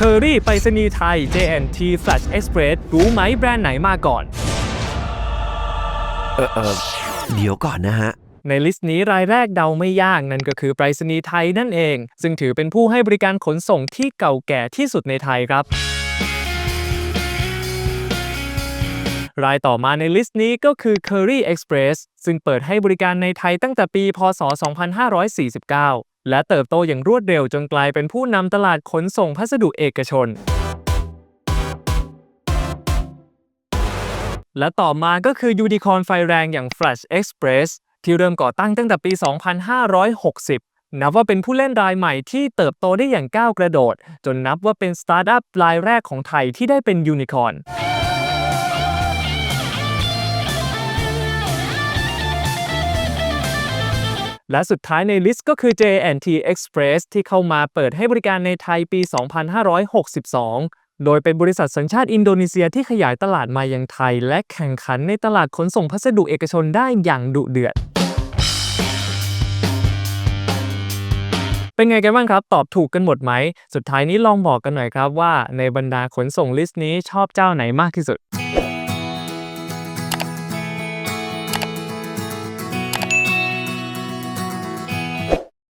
Curry ไปรษณีย์ไทย JNT Flash Express รู้ไหมแบรนด์ไหนมาก่อน เออเออเดี๋ยวก่อนนะฮะ ในลิสต์นี้รายแรกเดาไม่ยากนั่นก็คือไปรษณีย์ไทยนั่นเอง ซึ่งถือเป็นผู้ให้บริการขนส่งที่เก่าแก่ที่สุดในไทยครับ รายต่อมาในลิสต์นี้ก็คือ Curry Express ซึ่งเปิดให้บริการในไทยตั้งแต่ปี พศ 2549 และเติบโตอย่างรวดเร็วจนกลายเป็นผู้นำตลาดขนส่งพัสดุเอกชน และต่อมาก็คือยูนิคอนไฟแรงอย่าง Flash Express ที่เริ่มก่อตั้งตั้งแต่ปี 2560 นับว่าเป็นผู้เล่นรายใหม่ที่เติบโตได้อย่างก้าวกระโดด จนนับว่าเป็นสตาร์ทอัพรายแรกของไทยที่ได้เป็นยูนิคอร์น และสุดท้ายในลิสต์ก็คือ JNT Express ที่เข้ามาเปิดให้บริการในไทยปี 2562 โดยเป็นบริษัทสัญชาติอินโดนีเซียที่ขยายตลาดมายังไทย และแข่งขันในตลาดขนส่งพัสดุเอกชนได้อย่างดุเดือด เป็นไงกันบ้างครับ ตอบถูกกันหมดไหม สุดท้ายนี้ลองบอกกันหน่อยครับว่าในบรรดาขนส่งลิสต์นี้ชอบเจ้าไหนมากที่สุด